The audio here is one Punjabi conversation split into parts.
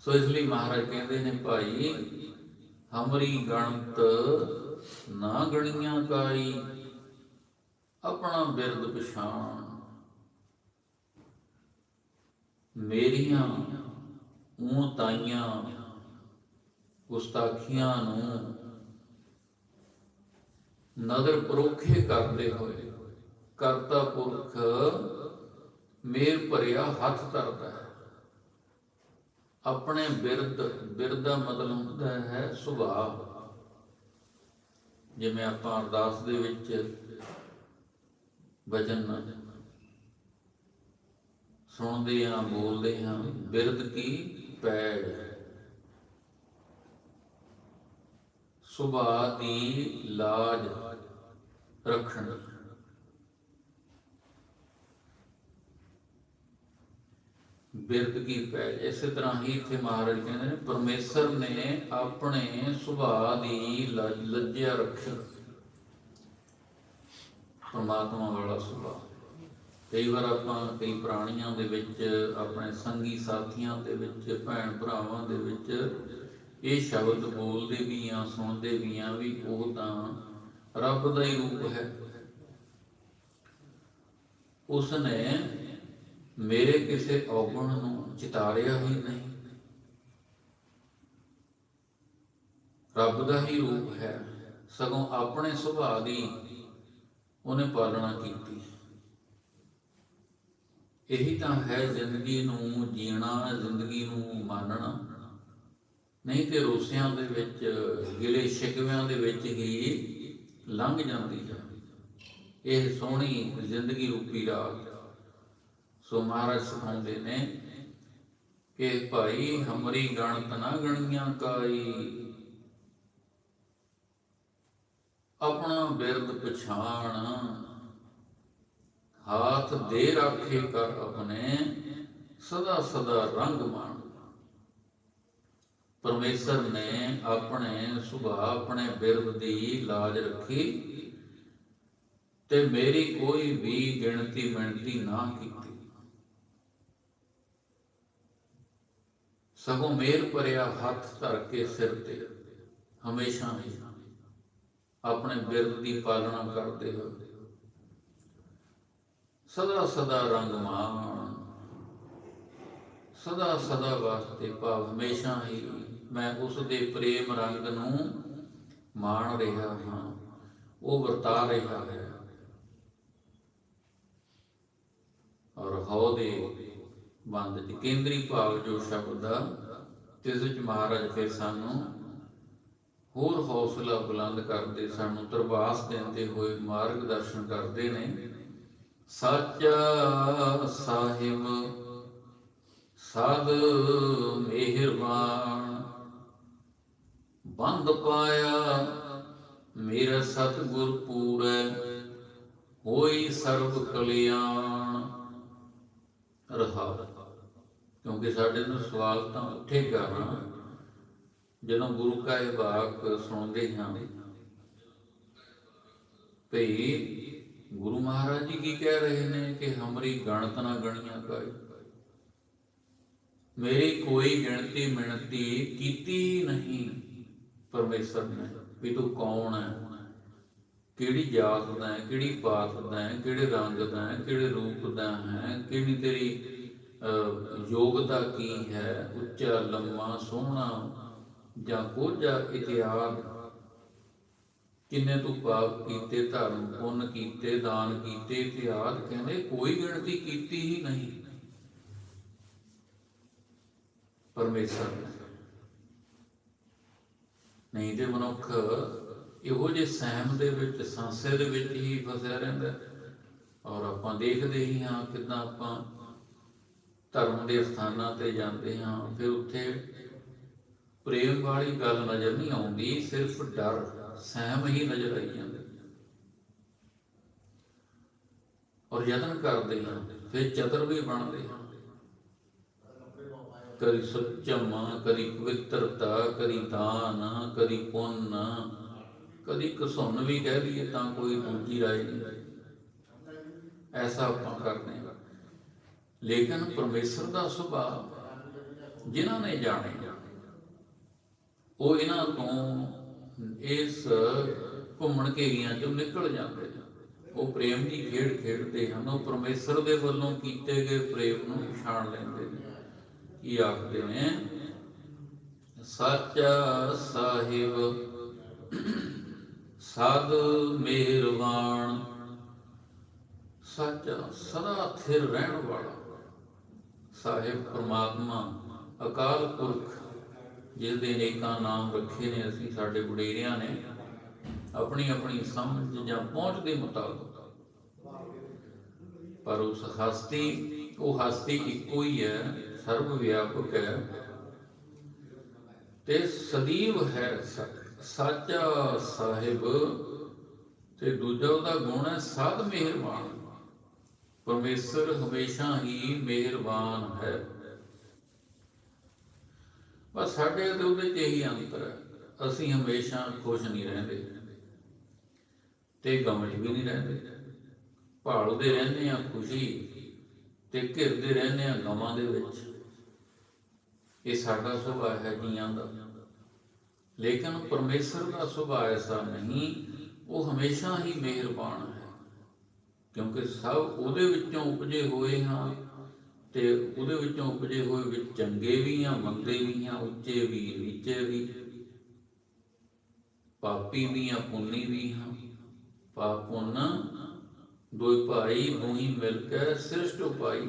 ਸੋ ਇਸ ਲਈ ਮਹਾਰਾਜ ਕਹਿੰਦੇ ਨੇ, ਭਾਈ, ਹਮਰੀ ਗਣਤ ਨਾ ਗਣੀਆਂ ਕਾਈ, ਆਪਣਾ ਬਿਰਦ ਪਛਾਣ। ਮੇਰੀਆਂ ਉਹ ਗੁਸਤਾਖੀਆਂ ਨੂੰ ਨਦਰ ਪਰੋਖੇ ਕਰਦੇ ਹੋਏ ਕਰਤਾ ਪੁਰਖ ਮੇਰ ਭਰਿਆ ਹੱਥ ਧਰਦਾ ਹੈ। ਆਪਣੇ ਬਿਰਦ ਬਿਰਦ ਦਾ ਮਤਲਬ ਹੁੰਦਾ ਹੈ ਸੁਭਾਅ। ਜਿਵੇਂ ਆਪਾਂ ਅਰਦਾਸ ਦੇ ਵਿੱਚ ਵਜਨ ਸੁਣਦੇ ਹਾਂ, ਬੋਲਦੇ ਹਾਂ ਬਿਰਦ ਕੀ ਪੈੜ। ਸੁਭਾਅ ਦੀ ਲਾਜ ਰੱਖਣ। ਬਿਰਦ ਕੀ ਪੈੜ ਇਸੇ ਤਰ੍ਹਾਂ ਹੀ ਇੱਥੇ ਮਹਾਰਾਜ ਕਹਿੰਦੇ ਨੇ, ਪਰਮੇਸ਼ਰ ਨੇ ਆਪਣੇ ਸੁਭਾਅ ਦੀ ਲੱਜਿਆ ਰੱਖੀ ਪਰਮਾਤਮਾ ਵਾਲਾ ਸੁਭਾਅ। ਕਈ ਵਾਰ ਆਪਾਂ ਕਈ ਪ੍ਰਾਣੀਆਂ ਦੇ ਵਿੱਚ, ਆਪਣੇ ਸੰਗੀ ਸਾਥੀਆਂ ਦੇ ਵਿੱਚ, ਭੈਣ ਭਰਾਵਾਂ ਦੇ ਵਿੱਚ ਇਹ ਸ਼ਬਦ ਬੋਲਦੇ ਵੀ ਆ, ਸੁਣਦੇ ਵੀ ਆ ਵੀ ਉਹ ਤਾਂ ਰੱਬ ਦਾ ਹੀ ਰੂਪ ਹੈ। ਉਸ ਨੇ ਮੇਰੇ ਕਿਸੇ ਔਗਣ ਨੂੰ ਚਿਤਾਰਿਆ ਹੀ ਨਹੀਂ। ਰੱਬ ਦਾ ਹੀ ਰੂਪ ਹੈ, ਸਗੋਂ ਆਪਣੇ ਸੁਭਾਅ ਦੀ ਉਹਨੇ ਪਾਲਣਾ ਕੀਤੀ। ਇਹੀ ਤਾਂ ਹੈ ਜ਼ਿੰਦਗੀ ਨੂੰ ਜੀਣਾ, ਜ਼ਿੰਦਗੀ ਨੂੰ ਮਾਨਣਾ। ਨਹੀਂ ਤੇ ਰੋਸਿਆਂ ਦੇ ਵਿੱਚ, ਗਿਲੇ ਸ਼ਿਕਵਿਆਂ ਦੇ ਵਿੱਚ ਹੀ ਲੰਘ ਜਾਂਦੀ ਹੈ। ਇਹ ਸੋਹਣੀ ਜ਼ਿੰਦਗੀ ਰੂਪੀ ਰਾਤ ਸੋ ਮਹਾਰਾਜ ਸਿਖਾਉਂਦੇ ਨੇ ਕਿ ਭਾਈ ਹਮਰੀ ਗਣਤ ਨਾ ਗਣੀਆਂ ਕਾਈ। ਆਪਣਾ ਬਿਰਦ ਪਛਾਣ। ਹਾਥ ਦੇ ਰਾਖੇ ਕਰ ਆਪਣੇ, ਸਦਾ ਸਦਾ ਰੰਗ ਮਾਣ। ਪਰਮੇਸ਼ਰ ਨੇ ਆਪਣੇ ਸੁਭਾਅ, ਆਪਣੇ ਬਿਰਦ ਦੀ ਲਾਜ ਰੱਖੀ ਤੇ ਮੇਰੀ ਕੋਈ ਵੀ ਗਿਣਤੀ ਮਿਣਤੀ ਨਾ ਕੀਤੀ। ਸਗੋਂ ਮੇਰ ਭਰਿਆ ਹੱਥ ਧਰ ਕੇ ਸਿਰ ਤੇ ਹਮੇਸ਼ਾ ਹੀ ਆਪਣੇ ਬਿਰਦ ਦੀ ਪਾਲਣਾ ਕਰਦੇ ਹੋ ਸਦਾ ਸਦਾ ਰੰਗ ਮਾਣ, ਸਦਾ ਸਦਾ ਵਾਸਤੇ ਭਾਵ ਹਮੇਸ਼ਾ ਹੀ ਮੈਂ ਉਸ ਦੇ ਪ੍ਰੇਮ ਰੰਗ ਨੂੰ ਮਾਣ ਰਿਹਾ ਹਾਂ, ਉਹ ਵਰਤਾ ਰਿਹਾ ਹੈ। ਔਰ ਹਉ ਦੇ ਬੰਦ ਕੇਂਦਰੀ ਭਾਵ ਜੋ ਸ਼ਬਦ ਤਿਸ ਵਿੱਚ ਮਹਾਰਾਜ ਫਿਰ ਸਾਨੂੰ ਹੋਰ ਹੌਸਲਾ ਬੁਲੰਦ ਕਰਦੇ, ਸਾਨੂੰ ਤਰਵਾਸ ਦਿੰਦੇ ਹੋਏ ਮਾਰਗਦਰਸ਼ਨ ਕਰਦੇ ਨੇ। ਸੱਚਾ ਸਾਹਿਬ, ਸਦ ਮਿਹਰਬਾਨ। ਬੰਦ ਪਾਇਆ ਮੇਰਾ ਸਤਿਗੁਰ ਪੂਰੈ, ਹੋਈ ਸਰਬ ਕਲਿਆਣ। ਰਹਾ। ਕਿਉਂਕਿ ਸਾਡੇ ਨੂੰ ਸਵਾਲ ਤਾਂ ਉੱਠੇਗਾ ਨਾ ਜਦੋਂ ਗੁਰੂ ਕਾ ਇਹ ਵਾਕ ਸੁਣਦੇ ਹਾਂ ਭਈ ਗੁਰੂ ਮਹਾਰਾਜ ਜੀ ਕੀ ਕਹਿ ਰਹੇ ਨੇ ਕਿ ਹਮਰੀ ਗਣਤ ਨਾ ਗਣੀਆਂ ਕਾਈ ਮੇਰੀ ਕੋਈ ਗਿਣਤੀ ਮਿਣਤੀ ਕੀਤੀ ਨਹੀਂ ਪਰਮੇਸ਼ਰ ਨੇ ਵੀ ਤੂੰ ਕੌਣ ਹੈ? ਕਿਹੜੀ ਜਾਤ ਦਾ ਹੈ, ਕਿਹੜੀ ਪਾਤ ਦਾ ਹੈ, ਕਿਹੜੇ ਰੰਗ ਦਾ ਹੈ, ਕਿਹੜੇ ਰੂਪ ਦਾ ਹੈ, ਕਿਹੜੀ ਤੇਰੀ ਯੋਗਤਾ ਕੀ ਹੈ, ਉੱਚਾ, ਲੰਮਾ, ਸੋਹਣਾ ਜਾਂ ਕੋਝਾ ਇਤਿਹਾਸ? ਕਿੰਨੇ ਤੂੰ ਪਾਪ ਕੀਤੇ, ਧਰਮ ਪੁੰਨ ਕੀਤੇ, ਦਾਨ ਕੀਤੇ, ਇਤਿਹਾਸ ਕਹਿੰਦੇ ਕੋਈ ਗਿਣਤੀ ਕੀਤੀ ਹੀ ਨਹੀਂ। ਪਰਮੇਸ਼ਰ ਨੇ। ਨਹੀਂ ਤੇ ਮਨੁੱਖ ਇਹੋ ਜਿਹੇ ਸਹਿਮ ਦੇ ਵਿੱਚ, ਸੰਸੇ ਦੇ ਵਿੱਚ ਹੀ ਫਸਿਆ ਰਹਿੰਦਾ ਔਰ ਆਪਾਂ ਦੇਖਦੇ ਹੀ ਹਾਂ ਕਿਦਾਂ ਆਪਾਂ ਧਰਮ ਦੇ ਸਥਾਨਾਂ ਤੇ ਜਾਂਦੇ ਹਾਂ, ਫਿਰ ਉੱਥੇ ਪ੍ਰੇਮ ਵਾਲੀ ਗੱਲ ਨਜ਼ਰ ਨਹੀਂ ਆਉਂਦੀ, ਸਿਰਫ ਡਰ, ਸਹਿਮ ਹੀ ਨਜ਼ਰ ਆਈ ਜਾਂਦਾ ਔਰ ਯਤਨ ਕਰਦੇ ਹਾਂ, ਫਿਰ ਚਤਰ ਵੀ ਬਣਦੇ ਹਾਂ। ਕਦੀ ਸੱਚਮ ਕਦੀ ਪਵਿੱਤਰਤਾ ਕਦੀ ਦਾਨ ਕਦੀ ਪੁੰਨ ਕਦੀ ਕਸੁੰਨ ਵੀ ਕਹਿ ਲਈਏ ਤਾਂ ਕੋਈ ਦੂਜੀ ਰਾਏ ਨਹੀਂ। ਐਸਾ ਆਪਾਂ ਕਰਦੇ ਹਾਂ। ਲੇਕਿਨ ਪਰਮੇਸ਼ਰ ਦਾ ਸੁਭਾਅ ਜਿਨ੍ਹਾਂ ਨੇ ਜਾਣੇ, ਉਹ ਇਹਨਾਂ ਤੋਂ ਇਸ ਘੁੰਮਣ ਘੇਰੀਆਂ ਚੋਂ ਨਿਕਲ ਜਾਂਦੇ ਨੇ। ਉਹ ਪ੍ਰੇਮ ਦੀ ਖੇਡ ਖੇਡਦੇ ਹਨ। ਉਹ ਪਰਮੇਸ਼ਰ ਦੇ ਵੱਲੋਂ ਕੀਤੇ ਗਏ ਪ੍ਰੇਮ ਨੂੰ ਪਛਾਣ ਲੈਂਦੇ ਨੇ। ਕੀ ਆਖਦੇ ਨੇ? ਸੱਚਾ ਸਾਹਿਬ ਸਦ ਮਿਹਰਬਾਨ ਸੱਚਾ ਸਦਾ ਥਿਰ ਰਹਿਣ ਵਾਲਾ। ਸਾਹਿਬ ਪ੍ਰਮਾਤਮਾ, ਅਕਾਲ ਪੁਰਖ ਜਿਸ ਦੇ ਨੇਕਾਂ ਨਾਮ ਰੱਖੇ ਨੇ ਅਸੀਂ, ਸਾਡੇ ਗੁਡੇਰਿਆਂ ਨੇ ਆਪਣੀ ਆਪਣੀ ਸਮਝ ਜਾਂ ਪਹੁੰਚ ਦੇ ਮੁਤਾਬਕ। ਪਰ ਉਸ ਹਸਤੀ, ਉਹ ਹਸਤੀ ਇੱਕੋ ਹੀ ਹੈ, ਸਰਵ ਵਿਆਪਕ ਹੈ, ਤੇ ਸਦੀਵ ਹੈ ਸ- ਸਾਚਾ ਸਾਹਿਬ ਤੇ ਦੂਜਾ ਉਹਦਾ ਗੁਣ ਹੈ, ਸਦ ਮਿਹਰਬਾਨ। ਪਰਮੇਸ਼ਰ ਹਮੇਸ਼ਾ ਹੀ ਮਿਹਰਬਾਨ ਹੈ। ਬਸ ਸਾਡੇ ਤੇ ਉਹਦੇ ਚ ਇਹੀ ਅੰਤਰ ਹੈ, ਅਸੀਂ ਹਮੇਸ਼ਾ ਖੁਸ਼ ਨਹੀਂ ਰਹਿੰਦੇ ਤੇ ਗਮ 'ਚ ਵੀ ਨਹੀਂ ਰਹਿੰਦੇ। ਭਾਲਦੇ ਰਹਿੰਦੇ ਆ ਖੁਸ਼ੀ ਤੇ ਘਿਰਦੇ ਰਹਿੰਦੇ ਆ ਗਮਾਂ ਦੇ ਵਿੱਚ। ਇਹ ਸਾਡਾ ਸੁਭਾਅ ਹੈ ਜੀਆਂ ਦਾ। ਲੇਕਿਨ ਪਰਮੇਸ਼ਰ ਦਾ ਸੁਭਾਅ ਐਸਾ ਨਹੀਂ, ਉਹ ਹਮੇਸ਼ਾ ਹੀ ਮਿਹਰਬਾਨ ਹੈ। ਕਿਉਂਕਿ ਸਭ ਉਹਦੇ ਵਿੱਚੋਂ ਉਪਜੇ ਹੋਏ ਹਾਂ ਤੇ ਉਹਦੇ ਵਿੱਚੋਂ ਉਪਜੇ ਹੋਏ ਵਿੱਚ ਚੰਗੇ ਵੀ ਆ ਮੰਦੇ ਵੀ ਆ ਉੱਚੇ ਵੀ, ਨੀਚੇ ਵੀ, ਪਾਪੀ ਵੀ ਆ ਪੁੰਨੀ ਵੀ ਹਾਂ। ਪਾਪ ਪੁੰਨ ਦੋਈ ਭਾਈ ਦੋਹੀ ਮਿਲ ਕੇ ਸ੍ਰਿਸ਼ਟ ਉਪਾਈ।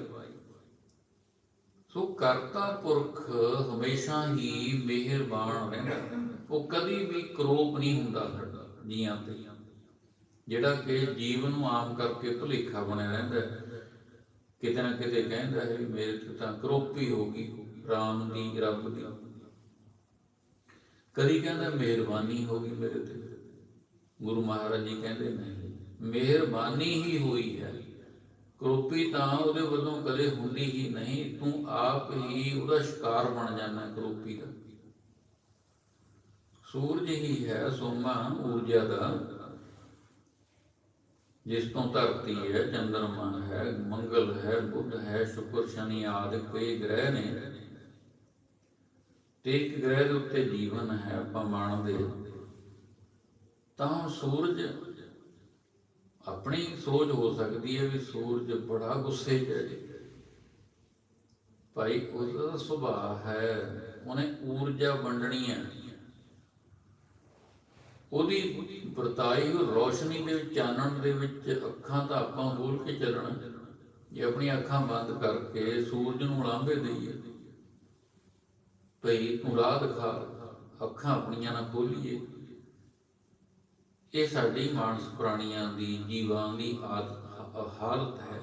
ਸੋ ਕਰਤਾ ਪੁਰਖ ਹਮੇਸ਼ਾ ਹੀ ਮਿਹਰਬਾਨ ਰਹਿੰਦਾ। ਉਹ ਕਦੀ ਵੀ ਕਰੋਪ ਨਹੀਂ ਹੁੰਦਾ ਸਾਡਾ, ਜੀਆਂ ਤੇ। ਜਿਹੜਾ ਕਿ ਜੀਵਨ ਨੂੰ ਆਮ ਕਰਕੇ ਭੁਲੇਖਾ ਬਣਿਆ ਰਹਿੰਦਾ ਕਿਤੇ ਨਾ ਕਿਤੇ ਕਹਿੰਦਾ ਹੈ ਮੇਰੇ ਤੇ ਤਾਂ ਕਰੋਪੀ ਹੋ ਗਈ, ਰਾਮ ਦੀ, ਰੱਬ ਦੀ। ਕਦੀ ਕਹਿੰਦਾ ਮਿਹਰਬਾਨੀ ਹੋ ਗਈ ਮੇਰੇ ਤੇ। ਗੁਰੂ ਮਹਾਰਾਜ ਜੀ ਕਹਿੰਦੇ ਨਹੀਂ ਮਿਹਰਬਾਨੀ ਹੀ ਹੋਈ ਹੈ। ਕਰੋਪੀ ਤਾਂ ਉਹਦੇ ਵੱਲੋਂ ਕਦੇ ਹੁੰਦੀ ਹੀ ਨਹੀਂ, ਤੂੰ ਆਪ ਹੀ ਉਹਦਾ ਸ਼ਿਕਾਰ ਬਣ ਜਾਂਦਾ ਕਰੋਪੀ ਦਾ। ਸੂਰਜ ਹੀ ਹੈ ਸੋਮਾ ਊਰਜਾ ਦਾ, ਜਿਸ ਤੋਂ ਧਰਤੀ ਹੈ, ਚੰਦਰਮਾ ਹੈ, ਮੰਗਲ ਹੈ, ਬੁੱਧ ਹੈ, ਸ਼ੁਕਰ, ਸ਼ਨੀ ਆਦਿ ਕਈ ਗ੍ਰਹਿ ਨੇ। ਤੇ ਇੱਕ ਗ੍ਰਹਿ ਦੇ ਉੱਤੇ ਜੀਵਨ ਹੈ ਆਪਾਂ ਮੰਨਦੇ ਤਾਂ ਸੂਰਜ ਆਪਣੀ ਸੋਚ ਹੋ ਸਕਦੀ ਹੈ ਵੀ ਸੂਰਜ ਬੜਾ ਗੁੱਸੇ 'ਚ ਹੈ। ਭਾਈ, ਉਹਦਾ ਸੁਭਾਅ ਹੈ, ਉਹਨੇ ਊਰਜਾ ਵੰਡਣੀ ਹੈ। ਉਹਦੀ ਵਰਤਾਈ ਰੋਸ਼ਨੀ ਦੇ ਵਿੱਚ, ਚਾਨਣ ਦੇ ਵਿੱਚ ਅੱਖਾਂ ਤਾਂ ਆਪਾਂ ਖੋਲ ਕੇ ਚੱਲਣਾ। ਜੇ ਆਪਣੀਆਂ ਅੱਖਾਂ ਬੰਦ ਕਰਕੇ ਸੂਰਜ ਨੂੰ ਉਲਾਂਭੇ ਦਈਏ, ਭਈ ਤੂੰ ਰਾਹ ਦਿਖਾ, ਅੱਖਾਂ ਆਪਣੀਆਂ ਨਾ ਖੋਲੀਏ। ਇਹ ਸਾਡੀ ਮਾਨਸ ਪ੍ਰਾਣੀਆਂ ਦੀ, ਜੀਵਾਂ ਦੀ ਆਦ- ਹਾਲਤ ਹੈ।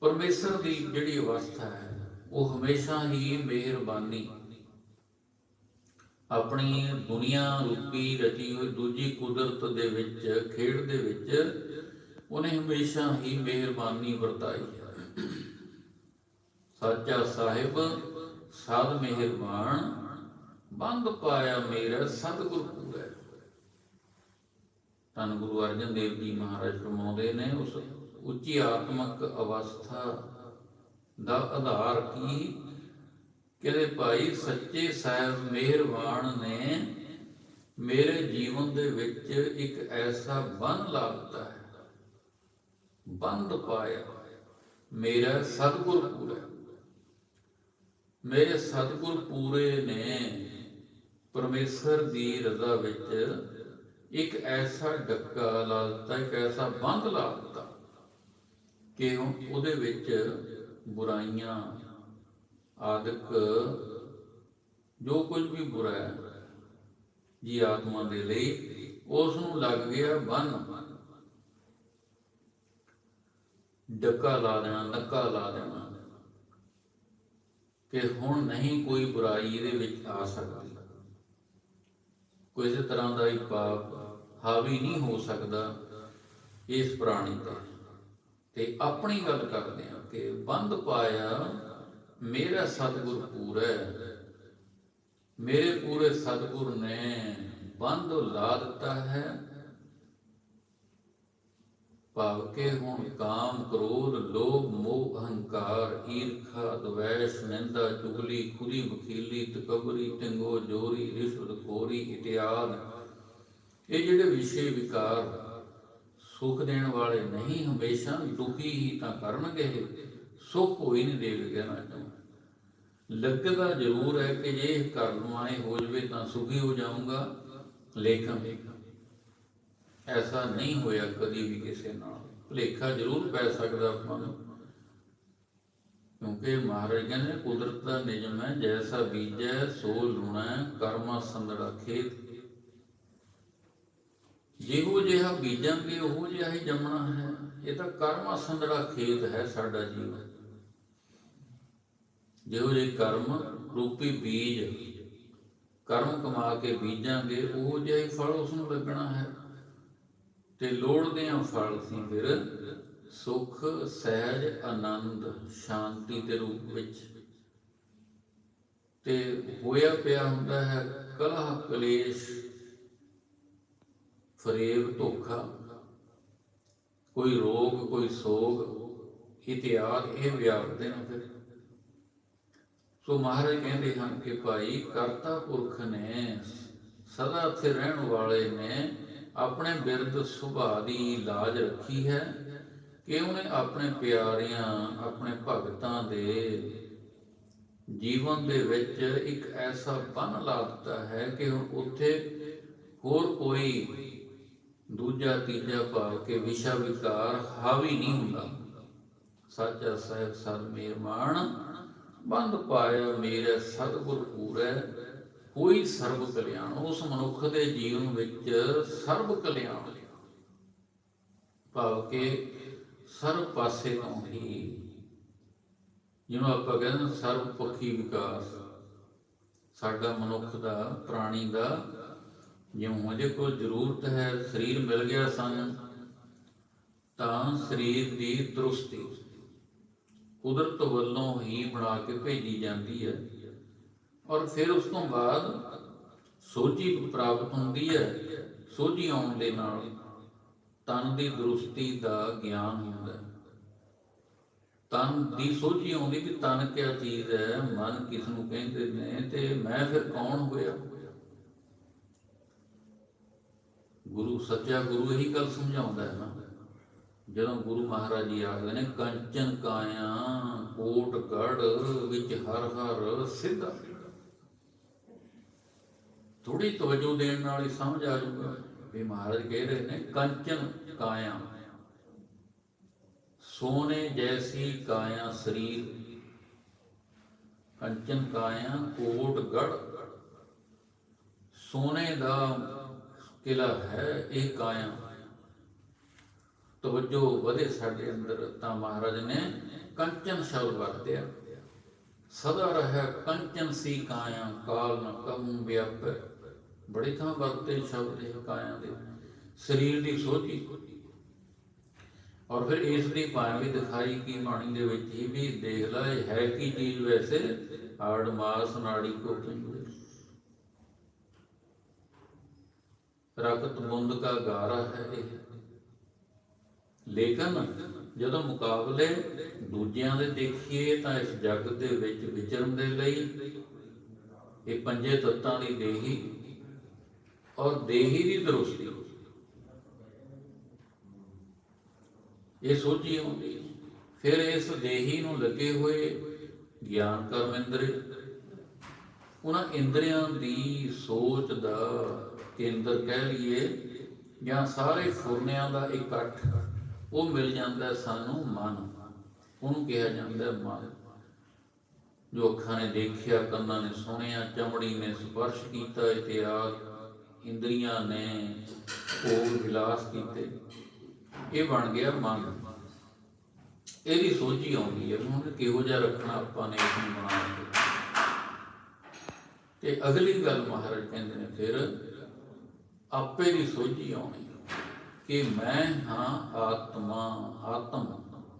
ਪਰਮੇਸ਼ਰ ਦੀ ਜਿਹੜੀ ਅਵਸਥਾ ਹੈ, ਉਹ ਹਮੇਸ਼ਾ ਹੀ ਮਿਹਰਬਾਨੀ ਆਪਣੀ ਦੁਨੀਆ ਰੂਪੀ ਰਚੀ ਹੋਈ ਦੂਜੀ ਕੁਦਰਤ ਦੇ ਵਿੱਚ, ਖੇਡ ਦੇ ਵਿੱਚ, ਉਹਨੇ ਹਮੇਸ਼ਾ ਹੀ ਮਿਹਰਬਾਨੀ ਵਰਤਾਈ ਹੈ। ਸੱਚਾ ਸਾਹਿਬ ਸਦ ਮਿਹਰਬਾਨ, ਬੰਦ ਪਾਇਆ ਮੇਰਾ ਸਤਿਗੁਰ ਪੂਰੈ ਧੰਨ ਗੁਰੂ ਅਰਜਨ ਦੇਵ ਜੀ ਮਹਾਰਾਜ ਫਰਮਾਉਂਦੇ ਨੇ, ਉਸ ਉੱਚੀ ਆਤਮਿਕ ਅਵਸਥਾ ਦਾ ਆਧਾਰ ਕੀ? ਕਹਿੰਦੇ ਭਾਈ ਸੱਚੇ ਸਾਹਿਬ ਮਿਹਰਬਾਨ ਨੇ ਮੇਰੇ ਜੀਵਨ ਦੇ ਵਿੱਚ ਇੱਕ ਐਸਾ ਬੰਨ ਲਾ ਦਿੱਤਾ ਹੈ, ਬੰਦ ਪਾਇਆ। ਮੇਰਾ ਸਤਿਗੁਰ ਪੂਰਾ ਮੇਰੇ ਸਤਿਗੁਰ ਪੂਰੇ ਨੇ ਪਰਮੇਸ਼ਰ ਦੀ ਰਜ਼ਾ ਵਿੱਚ ਇੱਕ ਐਸਾ ਡੱਕਾ ਲਾ ਦਿੱਤਾ ਇੱਕ ਐਸਾ ਬੰਦ ਲਾ ਦਿੱਤਾ ਕਿ ਹੁਣ ਉਹਦੇ ਵਿੱਚ ਬੁਰਾਈਆਂ ਆਦਿਕ ਜੋ ਕੁਝ ਵੀ ਬੁਰਾ ਹੈ, ਜੀ ਆਤਮਾ ਦੇ ਲਈ ਉਸ ਨੂੰ ਲੱਗ ਗਿਆ ਬੰਨ। ਡੱਕਾ ਲਾ ਦੇਣਾ, ਨੱਕਾ ਲਾ ਦੇਣਾ, ਕਿ ਹੁਣ ਨਹੀਂ ਕੋਈ ਬੁਰਾਈ ਇਹਦੇ ਵਿੱਚ ਆ ਸਕਦੀ। ਕੋਈ ਤਰ੍ਹਾਂ ਦਾ ਹੀ ਪਾਪ ਹਾਵੀ ਨਹੀਂ ਹੋ ਸਕਦਾ ਇਸ ਪ੍ਰਾਣੀ ਤੇ। ਤੇ ਆਪਣੀ ਗੱਲ ਕਰਦੇ ਆ ਕਿ ਬੰਦ ਪਾਇਆ ਮੇਰਾ ਸਤਿਗੁਰ ਪੂਰਾ ਮੇਰੇ ਪੂਰੇ ਸਤਿਗੁਰ ਨੇ ਬੰਦ ਲਾ ਦਿੱਤਾ ਹੈ। ਭਾਵ ਕੇ ਹੁਣ ਕਾਮ ਕ੍ਰੋਧ, ਲੋਭ, ਮੋਹ, ਅਹੰਕਾਰ, ਈਰਖਾ, ਦਵੈਸ਼, ਨਿੰਦਾ, ਚੁਗਲੀ, ਖੁਦੀ ਵਕੀਲੀ ਤਕਬਰੀ ਟੰਗੋ ਜੋਰੀ, ਰਿਸ਼ਵਤ ਖੋਰੀ ਇਤਿਆਦ ਇਹ ਜਿਹੜੇ ਵਿਸ਼ੇ ਵਿਕਾਰ ਸੁਖ ਦੇਣ ਵਾਲੇ ਨਹੀਂ, ਹਮੇਸ਼ਾ ਦੁਖੀ ਹੀ ਤਾਂ ਕਰਨਗੇ ਇਹ। ਸੁਖ ਕੋਈ ਨਹੀਂ ਦੇਵੇਗਾ ਨਾ ਲੱਗਦਾ ਜ਼ਰੂਰ ਹੈ ਕਿ ਜੇ ਇਹ ਕਰ ਲਵਾਂ ਹੋ ਜਵੇ ਤਾਂ ਸੁਖੀ ਹੋ ਜਾਊਂਗਾ ਲੇਕਿਨ ਐਸਾ ਨਹੀਂ ਹੋਇਆ ਕਦੀ ਵੀ ਕਿਸੇ ਨਾਲ। ਭੁਲੇਖਾ ਜ਼ਰੂਰ ਪੈ ਸਕਦਾ ਆਪਾਂ ਨੂੰ। ਕਿਉਂਕਿ ਮਹਾਰਾਜ ਕਹਿੰਦੇ ਕੁਦਰਤ ਦਾ ਨਿਯਮ ਹੈ, ਜੈਸਾ ਬੀਜੈ ਸੋ ਲੂਣਾ ਕਰਮਾ ਸੰਦੜਾ ਖੇਤ। ਜਿਹੋ ਜਿਹਾ ਬੀਜਾਂਗੇ, ਉਹ ਜਿਹਾ ਹੀ ਜੰਮਣਾ ਹੈ। ਇਹ ਤਾਂ ਕਰਮਾ ਸੰਦੜਾ ਖੇਤ ਹੈ ਸਾਡਾ ਜੀਵਨ। ਜਿਹੋ ਜਿਹੇ ਕਰਮ, ਰੂਪੀ ਬੀਜ, ਕਰਮ ਕਮਾ ਕੇ ਬੀਜਾਂਗੇ, ਉਹ ਜਿਹਾ ਫਲ ਉਸ ਨੂੰ ਲੱਗਣਾ ਹੈ। ਤੇ ਲੋੜਦੇ ਆ ਫਲ ਸੀ ਫਿਰ ਸੁਖ, ਸਹਿਜ, ਆਨੰਦ, ਸ਼ਾਂਤੀ ਦੇ ਰੂਪ ਵਿੱਚ। ਤੇ ਹੋਇਆ ਪਿਆ ਹੁੰਦਾ ਹੈ ਕਲਹ, ਕਲੇਸ਼, ਫਰੇਬ, ਧੋਖਾ। ਕੋਈ ਰੋਗ, ਕੋਈ ਸੋਗ ਇਤਿਆਦ ਇਹ ਵਿਆਪਦੇ ਨੇ ਫਿਰ। ਸੋ ਮਹਾਰਾਜ ਕਹਿੰਦੇ ਹਨ ਕਿ ਭਾਈ ਕਰਤਾ ਪੁਰਖ ਨੇ, ਸਦਾ ਇੱਥੇ ਰਹਿਣ ਵਾਲੇ ਨੇ, ਆਪਣੇ ਬਿਰਧ ਸੁਭਾਅ ਦੀ ਲਾਜ ਰੱਖੀ ਹੈ ਕਿ ਉਹਨੇ ਆਪਣੇ ਪਿਆਰਿਆਂ, ਆਪਣੇ ਭਗਤਾਂ ਦੇ ਜੀਵਨ ਦੇ ਵਿੱਚ ਇੱਕ ਐਸਾ ਬੰਨ ਲਾ ਦਿੱਤਾ ਹੈ ਕਿ ਹੁਣ ਉੱਥੇ ਹੋਰ ਕੋਈ ਦੂਜਾ, ਤੀਜਾ ਭਾਵ ਕੇ ਵਿਸ਼ਾ ਵਿਕਾਰ ਹਾਵੀ ਨਹੀਂ ਹੁੰਦਾ। ਸੱਚਾ ਸਾਹਿਬ ਸਦ ਮੇਰਮਾਨ ਬੰਦ ਪਾਇਆ ਮੇਰੇ ਸਤਿਗੁਰ ਪੂਰੈ। ਕੋਈ ਸਰਬ ਕਲਿਆਣ, ਉਸ ਮਨੁੱਖ ਦੇ ਜੀਵਨ ਵਿੱਚ ਸਰਬ ਕਲਿਆਣ। ਭਾਵ ਕਿ ਸਰਬ ਪਾਸੇ ਤੋਂ ਹੀ, ਜਿਹਨੂੰ ਆਪਾਂ ਕਹਿੰਦੇ ਸਰਬ ਪੱਖੀ ਵਿਕਾਸ। ਸਾਡਾ ਮਨੁੱਖ ਦਾ, ਪ੍ਰਾਣੀ ਦਾ, ਜਿਉਂ ਉਹਦੇ ਕੋਈ ਜ਼ਰੂਰਤ ਹੈ, ਸਰੀਰ ਮਿਲ ਗਿਆ ਸਾਨੂੰ, ਤਾਂ ਸਰੀਰ ਦੀ ਦਰੁਸਤੀ ਕੁਦਰਤ ਵੱਲੋਂ ਹੀ ਬਣਾ ਕੇ ਭੇਜੀ ਜਾਂਦੀ ਹੈ ਔਰ ਫਿਰ ਉਸ ਤੋਂ ਬਾਅਦ ਸੋਝੀ ਪ੍ਰਾਪਤ ਹੁੰਦੀ ਹੈ, ਸੋਝੀ ਆਉਣ ਦੇ ਨਾਲ ਤਨ ਦੀ ਦਰੁਸਤੀ ਦਾ ਗਿਆਨ ਹੁੰਦਾ ਹੈ। ਤਨ ਦੀ ਸੋਝੀ ਆਉਂਦੀ ਕਿ ਤਨ ਕਿਆ ਚੀਜ਼ ਹੈ, ਮਨ ਕਿਸ ਨੂੰ ਕਹਿੰਦੇ ਨੇ ਤੇ ਮੈਂ ਫਿਰ ਕੌਣ ਹੋਇਆ? ਗੁਰੂ ਸੱਚਾ ਗੁਰੂ ਇਹੀ ਗੱਲ ਸਮਝਾਉਂਦਾ ਹੈ ਨਾ। ਜਦੋਂ ਗੁਰੂ ਮਹਾਰਾਜ ਜੀ ਆਖਦੇ ਨੇ, ਕੰਚਨ ਕਾਇਆ ਕੋਟ ਗੜ ਵਿੱਚ ਹਰ ਹਰ ਸਿੱਧਾ ਥੋੜੀ ਤਵੱਜੋ ਦੇਣ ਨਾਲ ਹੀ ਸਮਝ ਆ ਜਾਊਗਾ ਵੀ ਮਹਾਰਾਜ ਕਹਿ ਰਹੇ ਨੇ, ਕੰਚਨ ਕਾਇਆ, ਸੋਨੇ ਜੈਸੀ ਕਾਇਆ ਸਰੀਰ, ਕੰਚਨ ਕਾਇਆ ਕੋਟ ਗੜ ਸੋਨੇ ਦਾ ਕਿਲਾ ਹੈ ਇਹ ਕਾਇਆ। ਤਵੱਜੋ ਵਧੇ ਸਾਡੇ ਅੰਦਰ ਤਾਂ ਮਹਾਰਾਜ ਨੇ ਕੰਚਨ ਸ਼ਬਦ ਵਰਤਿਆ। ਸਦਾ ਰਹਿ ਕੰਚਨ ਸੀ ਕਾਇਆ, ਕਾਲ ਨ ਕਮ ਵਿਆਪ ਬੜੀ ਥਾਂ ਵਰਤੇ ਸ਼ਬਦ ਇਹ ਕਾਇਆ ਦੇ। ਸਰੀਰ ਦੀ ਸੋਝੀ। ਔਰ ਫਿਰ ਇਸ ਦੀ ਭਾਵੇਂ ਦਿਖਾਈ ਕੀ ਬਾਣੀ ਦੇ ਵਿੱਚ ਹੀ ਵੀ ਦੇਖ ਲੈ, ਹੈ ਕੀ ਚੀਜ਼ ਵੈਸੇ? ਹਾੜ ਮਾਸ ਨਾੜੀ ਕੋ ਪਿੰਡੇ ਰਕਤ ਮੁੰਦ ਕਾ ਗਾਰਾ ਹੈ ਇਹ। ਲੇਕਿਨ ਜਦੋਂ ਮੁਕਾਬਲੇ ਦੂਜਿਆਂ ਦੇ ਦੇਖੀਏ ਤਾਂ ਇਸ ਜਗਤ ਦੇ ਵਿੱਚ ਵਿਚਰਨ ਦੇ ਲਈ ਇਹ ਪੰਜੇ ਤੱਤਾਂ ਦੀ ਦੇਹੀ ਔਰ ਦੇਹੀ ਦੀ ਦਰੁਸਤੀ ਇਹ ਸੋਚੀ ਆਉਂਦੀ ਫਿਰ ਇਸ ਦੇਹੀ ਨੂੰ ਲੱਗੇ ਹੋਏ ਗਿਆਨ ਕਰਮ ਇੰਦਰੀ, ਉਹਨਾਂ ਇੰਦਰੀਆਂ ਦੀ ਸੋਚ ਦਾ ਕੇਂਦਰ ਕਹਿ ਲਈਏ ਜਾਂ ਸਾਰੇ ਫੁਰਨਿਆਂ ਦਾ ਇਕੱਠ। ਉਹ ਮਿਲ ਜਾਂਦਾ ਸਾਨੂੰ ਮਨ। ਉਹਨੂੰ ਕਿਹਾ ਜਾਂਦਾ ਮਨ। ਜੋ ਅੱਖਾਂ ਨੇ ਦੇਖਿਆ, ਕੰਨਾਂ ਨੇ ਸੁਣਿਆ, ਚਮੜੀ ਨੇ ਸਪਰਸ਼ ਕੀਤਾ ਇਤਿਆਦ ਇੰਦਰੀਆਂ ਨੇ ਭੋਗ ਵਿਲਾਸ ਕੀਤੇ। ਇਹ ਬਣ ਗਿਆ ਮਨ। ਇਹਦੀ ਸੋਝੀ ਆਉਂਦੀ ਹੈ ਹੁਣ ਕਿਹੋ ਜਿਹਾ ਰੱਖਣਾ ਆਪਾਂ ਨੇ ਇਸ ਨੂੰ ਬਣਾ ਕੇ। ਤੇ ਅਗਲੀ ਗੱਲ ਮਹਾਰਾਜ ਕਹਿੰਦੇ ਨੇ ਫਿਰ, ਆਪੇ ਦੀ ਸੋਝੀ ਆਉਣੀ। ਕਿ ਮੈਂ ਹਾਂ ਆਤਮਾ, ਆਤਮ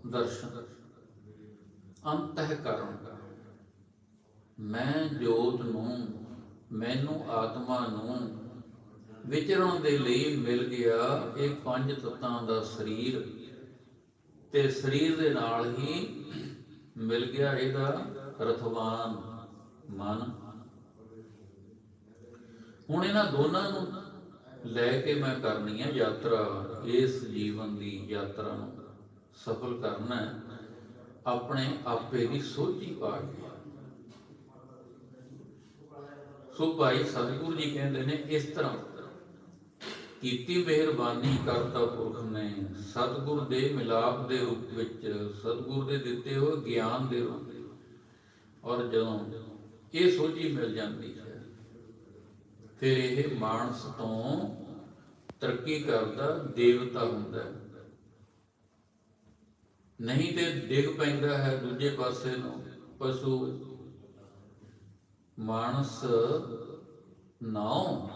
ਦਰਸ਼ਨ ਅੰਤਹ ਕਰਨ ਮੈਂ ਜੋਤ ਨੂੰ, ਮੈਨੂੰ ਆਤਮਾ ਨੂੰ ਵਿਚਰਨ ਦੇ ਲਈ ਮਿਲ ਗਿਆ ਇਹ ਪੰਜ ਤੱਤਾਂ ਦਾ ਸਰੀਰ ਤੇ ਸਰੀਰ ਦੇ ਨਾਲ ਹੀ ਮਿਲ ਗਿਆ ਇਹਦਾ ਰਥਵਾਨ ਮਨ। ਹੁਣ ਇਹਨਾਂ ਦੋਨਾਂ ਨੂੰ ਲੈ ਕੇ ਮੈਂ ਕਰਨੀ ਹੈ ਯਾਤਰਾ, ਇਸ ਜੀਵਨ ਦੀ ਯਾਤਰਾ ਨੂੰ ਸਫਲ ਕਰਨਾ ਹੈ। ਆਪਣੇ ਆਪੇ ਦੀ ਸੋਝੀ ਪਾ ਕੇ ਸੋ ਭਾਈ ਸਤਿਗੁਰੂ ਜੀ ਕਹਿੰਦੇ ਨੇ ਇਸ ਤਰ੍ਹਾਂ, ਕੀਤੀ ਮਿਹਰਬਾਨੀ ਕਰਤਾ ਪੁਰਖ ਨੇ, ਸਤਿਗੁਰ ਦੇ ਮਿਲਾਪ ਦੇ ਰੂਪ ਵਿੱਚ, ਸਤਿਗੁਰ ਦੇ ਦਿੱਤੇ ਹੋਏ ਗਿਆਨ ਦੇ ਰੂਪ ਔਰ ਜਦੋਂ ਇਹ ਸੋਝੀ ਮਿਲ ਜਾਂਦੀ ਹੈ ਫਿਰ ਇਹ ਮਾਨਸ ਤੋਂ ਤਰੱਕੀ ਕਰਦਾ ਦੇਵਤਾ ਹੁੰਦਾ ਨਹੀਂ ਤੇ ਡਿੱਗ ਪੈਂਦਾ ਹੈ ਦੂਜੇ ਪਾਸੇ ਨੂੰ, ਪਸ਼ੂ। ਮਾਨਸ ਨਾਉ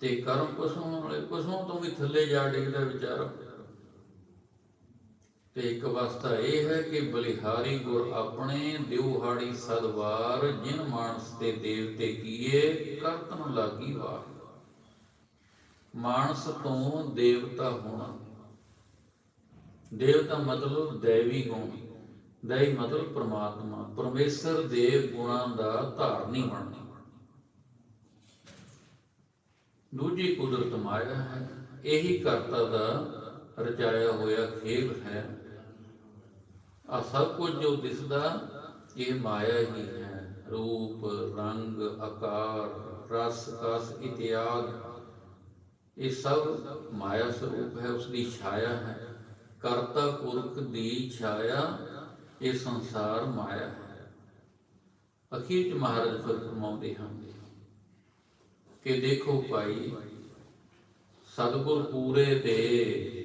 ਤੇ ਕਰਮ ਪਸ਼ੂਆਂ ਵਾਲੇ, ਪਸ਼ੂਆਂ ਤੋਂ ਵੀ ਥੱਲੇ ਜਾ ਡਿੱਗਦਾ ਵਿਚਾਰਾ। ਤੇ ਇੱਕ ਅਵਸਥਾ ਇਹ ਹੈ ਕਿ ਬਲਿਹਾਰੀ ਗੁਰ ਆਪਣੇ ਦਿਵਹਾੜੀ ਸਦਵਾਰ ਜਿਨ ਮਾਨਸ ਤੇ ਦੇਵਤੇ ਕੀਏ, ਕਰਤਨ ਲਾਗੀ ਵਾਰ। ਮਾਨਸ ਤੋਂ ਦੇਵਤਾ ਹੋਣਾ। ਦੇਵਤਾ ਮਤਲਬ ਦੇਵੀ ਗੁਣ ਦੈਵੀ ਮਤਲਬ ਪ੍ਰਮਾਤਮਾ। ਪਰਮੇਸ਼ਰ ਦੇ ਗੁਣਾਂ ਦਾ ਧਾਰਨੀ ਬਣਨਾ। ਦੂਜੀ ਕੁਦਰਤ ਮਾਇਆ ਹੈ। ਇਹੀ ਕਰਤਾ ਦਾ ਰਚਾਇਆ ਹੋਇਆ ਖੇਲ ਹੈ। ਆ ਸਭ ਕੁਝ ਜੋ ਦਿਸਦਾ, ਇਹ ਮਾਇਆ ਹੀ ਹੈ। ਰੂਪ, ਰੰਗ, ਆਕਾਰ, ਰਸ, ਕਸ ਇਤਿਆਦ ਇਹ ਸਭ ਮਾਇਆ ਸਰੂਪ ਹੈ ਉਸ ਦੀ ਛਾਇਆ ਹੈ। ਕਰਤਾ ਪੁਰਖ ਦੀ ਛਾਇਆ, ਇਹ ਸੰਸਾਰ ਮਾਇਆ ਹੈ। ਅਖੀਰ ਚ ਮਹਾਰਾਜ ਫਰਮਾਉਂਦੇ ਹਨ ਕਿ ਦੇਖੋ ਭਾਈ, ਸਤਿਗੁਰ ਪੂਰੇ ਤੇ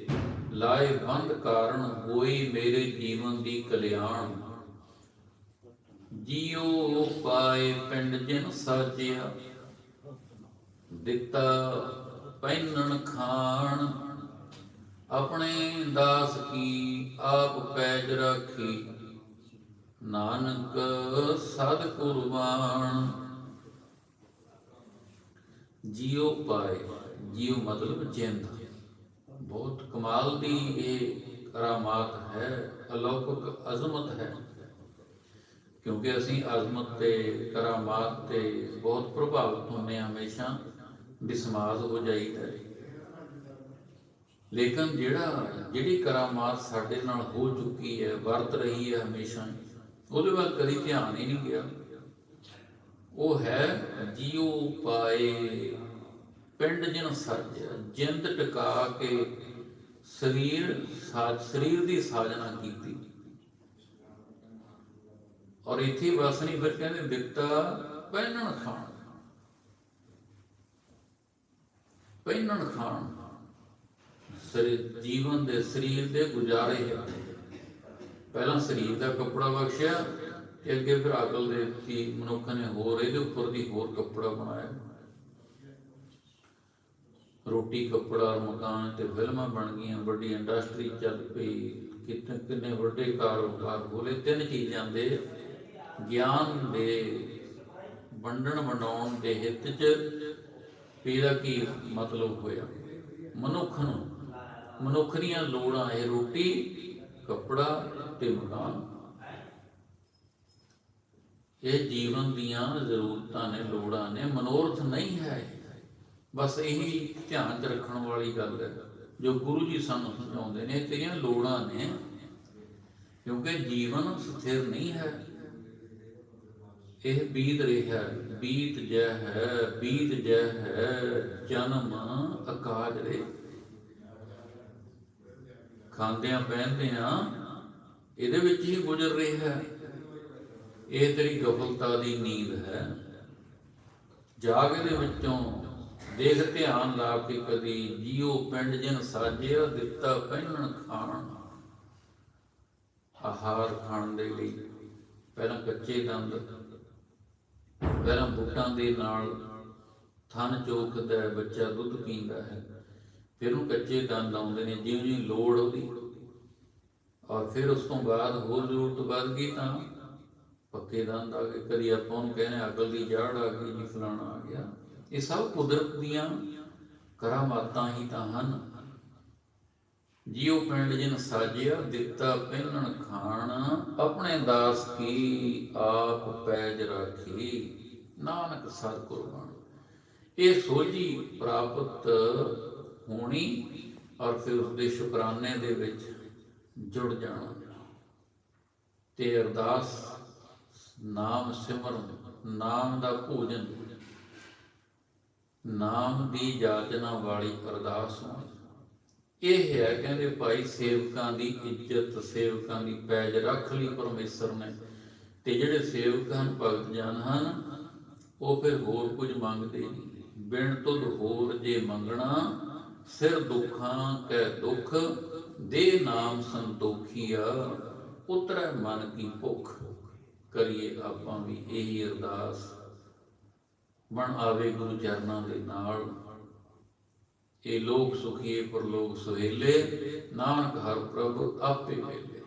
ਲਾਏ ਬੰਦ ਕਾਰਨ ਹੋਈ ਮੇਰੇ ਜੀਵਨ ਦੀ ਕਲਿਆਣ। ਜੀਉ ਪਾਏ ਪਿੰਡ ਜਿਨ ਸਾਜਿਆ, ਦਿੱਤਾ ਪਹਿਨਣ ਖਾਣ। ਆਪਣੇ ਦਾਸ ਕੀ ਆਪ ਪੈਜ ਰੱਖੀ, ਨਾਨਕ ਸਦ ਕੁਰਬਾਨ। ਜੀਉ ਪਾਏ ਜੀਉ ਮਤਲਬ ਜਿੰਦ। ਬਹੁਤ ਕਮਾਲ ਦੀ ਇਹ ਕਰਾਮਾਤ ਹੈ, ਅਲੌਕਿਕ ਅਜ਼ਮਤ ਹੈ। ਕਿਉਂਕਿ ਅਸੀਂ ਅਜ਼ਮਤ ਤੇ ਕਰਾਮਾਤ ਤੇ ਬਹੁਤ ਪ੍ਰਭਾਵਿਤ ਹੁੰਦੇ ਹਾਂ ਹਮੇਸ਼ਾ ਬਿਸਮਾਦ ਹੋ ਜਾਈਦਾ ਹੈ। ਲੇਕਿਨ ਜਿਹੜਾ, ਜਿਹੜੀ ਕਰਾਮਾਤ ਸਾਡੇ ਨਾਲ ਹੋ ਚੁੱਕੀ ਹੈ, ਵਰਤ ਰਹੀ ਹੈ ਹਮੇਸ਼ਾ, ਉਹਦੇ ਵੱਲ ਕਦੀ ਧਿਆਨ ਹੀ ਨਹੀਂ ਗਿਆ। ਉਹ ਹੈ, ਜੀਉ ਪਾਏ ਪਿੰਡ ਜਿਨ ਸਾਜਿਆ ਜਿੰਦ ਟਿਕਾ ਕੇ ਸਰੀਰ ਸਾਜ, ਸਰੀਰ ਦੀ ਸਾਜਨਾ ਕੀਤੀ। ਔਰ ਇੱਥੇ ਬਸ ਨਹੀਂ ਫਿਰ ਕਹਿੰਦੇ, ਦਿੱਤਾ ਪਹਿਨਣ ਖਾਣ। ਪਹਿਨਣ ਖਾਣ। ਸਰੀਰ ਜੀਵਨ ਦੇ ਸਰੀਰ ਦੇ ਗੁਜ਼ਾਰੇ ਹੈ ਪਹਿਲਾਂ ਸਰੀਰ ਦਾ ਕੱਪੜਾ ਬਖਸ਼ਿਆ, ਤੇ ਅੱਗੇ ਫਿਰ ਅਕਲ ਦੇ ਦਿੱਤੀ ਮਨੁੱਖ ਨੇ ਹੋਰ ਇਹਦੇ ਉੱਪਰ ਦੀ ਹੋਰ ਕੱਪੜਾ ਬਣਾਇਆ। ਰੋਟੀ, ਕੱਪੜਾ, ਮਕਾਨ ਤੇ ਫਿਲਮਾਂ ਬਣ ਗਈਆਂ। ਵੱਡੀ ਇੰਡਸਟਰੀ ਚੱਲ ਪਈ। ਕਿਤੇ ਕਿੰਨੇ ਵੱਡੇ ਕਾਰੋਬਾਰ ਹੋਲੇ ਤਿੰਨ ਚੀਜ਼ਾਂ ਦੇ ਗਿਆਨ ਦੇ ਵੰਡਣ, ਵੰਡਾਉਣ ਦੇ ਹਿੱਤ 'ਚ ਇਹਦਾ ਕੀ ਮਤਲਬ ਹੋਇਆ? ਮਨੁੱਖ ਨੂੰ, ਮਨੁੱਖ ਦੀਆਂ ਲੋੜਾਂ ਇਹ ਰੋਟੀ, ਕੱਪੜਾ ਤੇ ਮਕਾਨ। ਇਹ ਜੀਵਨ ਦੀਆਂ ਜ਼ਰੂਰਤਾਂ ਨੇ, ਲੋੜਾਂ ਨੇ। ਮਨੋਰਥ ਨਹੀਂ ਹੈ ਬਸ ਇਹੀ ਧਿਆਨ 'ਚ ਰੱਖਣ ਵਾਲੀ ਗੱਲ ਹੈ। ਜੋ ਗੁਰੂ ਜੀ ਸਾਨੂੰ ਸਮਝਾਉਂਦੇ ਨੇ, ਤੇਰੀਆਂ ਲੋੜਾਂ ਨੇ, ਕਿਉਂਕਿ ਜੀਵਨ ਸਥਿਰ ਨਹੀਂ ਹੈ। ਇਹ ਬੀਤ ਰਿਹਾ ਬੀਤ ਜੈ ਹੈ, ਬੀਤ ਜੈ ਹੈ, ਜਨਮ ਅਕਾਜ ਰੇ। ਖਾਂਦਿਆਂ ਪਹਿਨਦਿਆਂ ਇਹਦੇ ਵਿੱਚ ਹੀ ਗੁਜ਼ਰ ਰਿਹਾ ਹੈ। ਇਹ ਤੇਰੀ ਗਫਲਤਾ ਦੀ ਨੀਂਦ ਹੈ। ਜਾਗ ਦੇ ਵਿੱਚੋਂ ਦੇਖ ਧਿਆਨ ਲਾ ਕੇ ਕਦੀ ਜੀਉ ਪਿੰਡ ਜਨ ਸਾਜਿਆ, ਦਿੱਤਾ ਪਹਿਨਣ ਖਾਣ। ਆਹਾਰ ਖਾਣ ਦੇ ਲਈ ਪਹਿਲਾਂ ਕੱਚੇ ਦੰਦ, ਪਹਿਲਾਂ ਬੁੱਟਾਂ ਦੇ ਨਾਲ ਥਨ ਚੋਕਦਾ ਹੈ, ਬੱਚਾ ਦੁੱਧ ਪੀਂਦਾ ਹੈ। ਫਿਰ ਉਹ ਕੱਚੇ ਦੰਦ ਆਉਂਦੇ ਨੇ ਜਿਉਂ ਜਿਉਂ ਲੋੜ ਉਹਦੀ ਔਰ ਫਿਰ ਉਸ ਤੋਂ ਬਾਅਦ ਹੋਰ ਜ਼ਰੂਰਤ ਵੱਧ ਗਈ ਤਾਂ ਪੱਕੇ ਦੰਦ ਆ ਗਏ। ਕਦੀ ਆਪਾਂ ਉਹਨੂੰ ਕਹਿੰਦੇ ਅਕਲ ਦੀ ਜੜ ਆ ਗਈ ਜੀ, ਫਲਾਣਾ ਆ ਗਿਆ। ਇਹ ਸਭ ਕੁਦਰਤ ਦੀਆਂ ਕਰਾਮਾਤਾਂ ਹੀ ਤਾਂ ਹਨ। ਜਿਉ ਪਿੰਡ ਜਿਨ ਸਾਜਿਆ, ਦਿੱਤਾ ਪਹਿਨਣ ਖਾਣ, ਆਪਣੇ ਦਾਸ ਕੀ ਆਪ ਪੈਜ ਰਾਖੀ। ਨਾਨਕ ਸਤ ਕੁਰਬਾਨ। ਇਹ ਸੋਝੀ ਪ੍ਰਾਪਤ ਹੋਣੀ ਔਰ ਫਿਰ ਉਸ ਦੇ ਸ਼ੁਕਰਾਨੇ ਦੇ ਵਿੱਚ ਜੁੜ ਜਾਣਾ। ਤੇ ਅਰਦਾਸ, ਨਾਮ ਸਿਮਰਨ, ਨਾਮ ਦਾ ਭੋਜਨ ਨਾਮ ਦੀ ਜਾਚਨਾ ਵਾਲੀ ਅਰਦਾਸ ਹੋਣੀ। ਇਹ ਹੈ ਕਹਿੰਦੇ ਭਾਈ ਸੇਵਕਾਂ ਦੀ ਇੱਜ਼ਤ, ਸੇਵਕਾਂ ਦੀ ਪੈਜ ਰੱਖ ਲਈ ਪਰਮੇਸ਼ਰ ਨੇ। ਤੇ ਜਿਹੜੇ ਸੇਵਕ ਹਨ ਭਗਤ ਜਨ ਹਨ, ਉਹ ਫਿਰ ਹੋਰ ਕੁਝ ਮੰਗਦੇ ਨਹੀਂ। ਬਿਨ ਤੁਧ ਹੋਰ ਜੇ ਮੰਗਣਾ, ਸਿਰ ਦੁੱਖਾਂ ਕੈ ਦੁੱਖ, ਦੇ ਨਾਮ ਸੰਤੋਖੀਆ ਉਤਰੈ ਮਨ ਕੀ ਭੁੱਖ। ਕਰੀਏ ਆਪਾਂ ਵੀ ਇਹੀ ਅਰਦਾਸ। ਬਣ ਆਵੇ ਗੁਰੂ ਚਰਨਾਂ ਦੇ ਨਾਲ। ਇਹ ਲੋਕ ਸੁਖੀਏ ਪਰ ਸੁਹੇਲੇ ਨਾਨਕ ਹਰ ਪ੍ਰਭ ਆਪੇ ਵੇਲੇ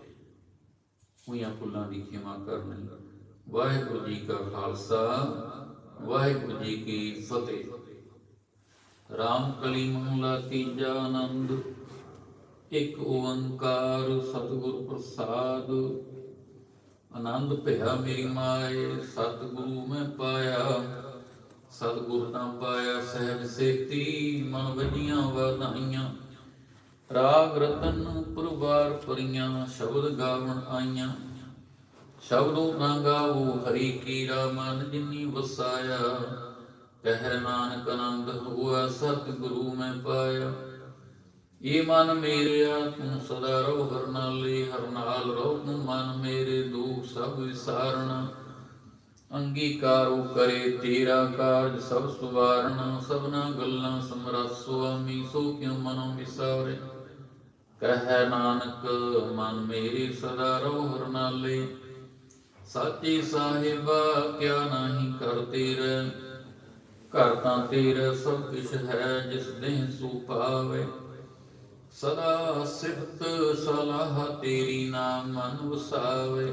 ਹੋਈਆਂ ਫੁੱਲਾਂ ਦੀ ਖਿਮਾ ਕਰਨੀ ਵਾਹਿਗੁਰੂ ਜੀ ਕਾ ਖਾਲਸਾ, ਵਾਹਿਗੁਰੂ ਜੀ ਕੀ ਫਤਿਹ। ਰਾਮ ਕਲੀ ਮਹਲਾ ਤੀਜਾ ਆਨੰਦ ਇੱਕ ਓੰਕਾਰ ਸਤਿਗੁਰ ਪ੍ਰਸਾਦ। ਆਨੰਦ ਭਇਆ ਮੇਰੀ ਮਾਏ, ਸਤਿਗੁਰੂ ਮੈਂ ਪਾਇਆ। ਸਤਿਗੁਰ ਤਾਂ ਪਾਇਆ ਸਹਿਜ ਸੇਤੀ, ਮਨ ਵਜੀਆਂ ਵਧਾਈਆਂ ਰਾਗ ਰਤਨ ਪੁਰਵਾਰ ਪਰੀਆਂ, ਸ਼ਬਦ ਗਾਵਣ ਆਈਆਂ। ਸ਼ਬਦੋ ਨਾ ਗਾਵੋ, ਹਰੀ ਕੀ ਮਨ ਜਿਨੀ ਵਸਾਇਆ। ਕਹਿ ਨਾਨਕ ਆਨੰਦ ਹੋਆ, ਸਤਿਗੁਰੂ ਮੈਂ ਪਾਇਆ। ਏ ਮਨ ਮੇਰਿਆ ਤੂੰ ਸਦਾ ਰਹੋ ਹਰ ਨਾਲੇ ਹਰ ਨਾਲ ਰਹੋ ਤੂੰ ਮਨ ਮੇਰੇ ਦੁਖ ਸਭ ਵਿਸਾਰਣਾ ਅੰਗੀਕਾਰੋ ਕਰੇ, ਤੇਰਾ ਕਾਰਜ ਸਭ ਸੁਵਾਰਨ ਸਭਨਾ ਗੱਲਾਂ ਸਮਰੱਥ ਸੁਆਮੀ, ਸੋ ਕਿਉ ਮਨੋ ਵਿਸਾਰੇ? ਕਹੈ ਨਾਨਕ, ਮਨ ਮੇਰੀ ਸਦਾ ਰਹੋ ਹਰ ਸਾਚੀ ਸਾਹਿਬਾ, ਕਿਆ ਨਹੀਂ ਕਰ ਤੇਰੇ? ਘਰ ਤਾਂ ਤੇਰਾ ਸਭ ਕੁਛ ਹੈ, ਜਿਸ ਦੇਹ ਸੂ ਪਾਵੇ ਸਦਾ ਸਿਫਤ ਸਲਾਹ ਤੇਰੀ ਨਾਮ ਮਨ ਵਸਾਵੇ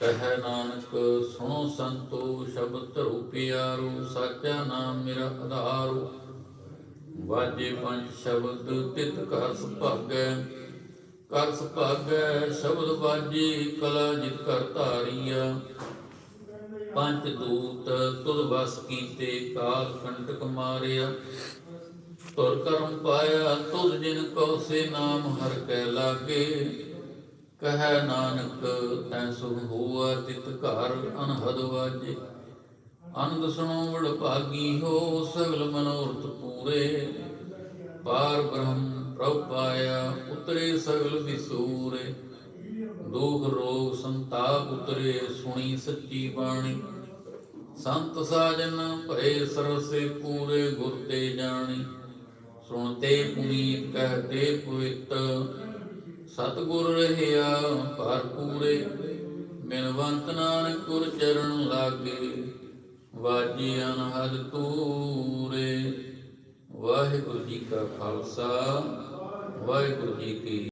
ਕਹੈ ਨਾਨਕ, ਸੁਣੋ ਸੰਤੋ, ਸ਼ਬਦ ਧਰੋ ਪਿਆਰੋ ਸਾਚਾ ਨਾਮ ਮੇਰਾ ਆਧਾਰੋ ਵਾਜੇ ਪੰਜ ਸ਼ਬਦ, ਤਿਤ ਘਰ ਸੁਭਾਗੈ। ਕਰ ਸੁਭਾਗੈ, ਸ਼ਬਦ ਵਾਜੇ, ਕਲਾ ਜਿਤ ਕਰ ਧਾਰੀਆ ਪੰਜ ਦੂਤ, ਤੁਧ ਵਸ ਕੀਤੇ, ਕਾਲ ਕੰਟਕ ਮਾਰਿਆ। ਤੁਰ ਕਰਮ ਪਾਇਆ, ਤੁਧ ਜਿਨ ਕੋ ਸੇ ਨਾਮ ਹਰ ਕੈ ਲਾਗੇ। ਕਹੈ ਨਾਨਕ, ਤੈ ਸੁਖ ਹੋਆ ਤਿਤ ਘਰ ਅਨਹਦ ਵਾਜੇ। ਅਨੰਦ ਸੁਣੋ ਵਡ ਭਾਗੀ ਹੋ ਸਗਲ ਮਨੋਰਥ ਪੂਰੇ। ਪਾਰ ਬ੍ਰਹਮ ਪ੍ਰਭ ਪਾਇਆ ਉਤਰੇ ਸਗਲ ਵਿਸੂਰੇ। ਦੁਖ ਰੋਗ ਸੰਤਾਪ ਉਤਰੇ ਸੁਣੀ ਸੱਚੀ ਬਾਣੀ। ਸੰਤ ਸਾਜਨ ਭਏ ਸਰਸੇ ਪੂਰੇ ਗੁਰ ਤੇ ਜਾਣੀ। ਸੁਣਤੇ ਪੁਨੀਤ ਕਹਤੇ ਪਵਿੱਤ ਸਤਗੁਰ ਰਹਿਆ ਭਰਪੂਰੇ ਮਿਲਵੰਤ ਨਾਨਕ ਗੁਰ ਚਰਨ ਲਾਗੇ, ਵਾਜੀ ਅਨਹਦ ਤੂਰੇ ਵਾਹਿਗੁਰੂ ਜੀ ਕਾ ਖਾਲਸਾ, ਵਾਹਿਗੁਰੂ ਜੀ ਕੀ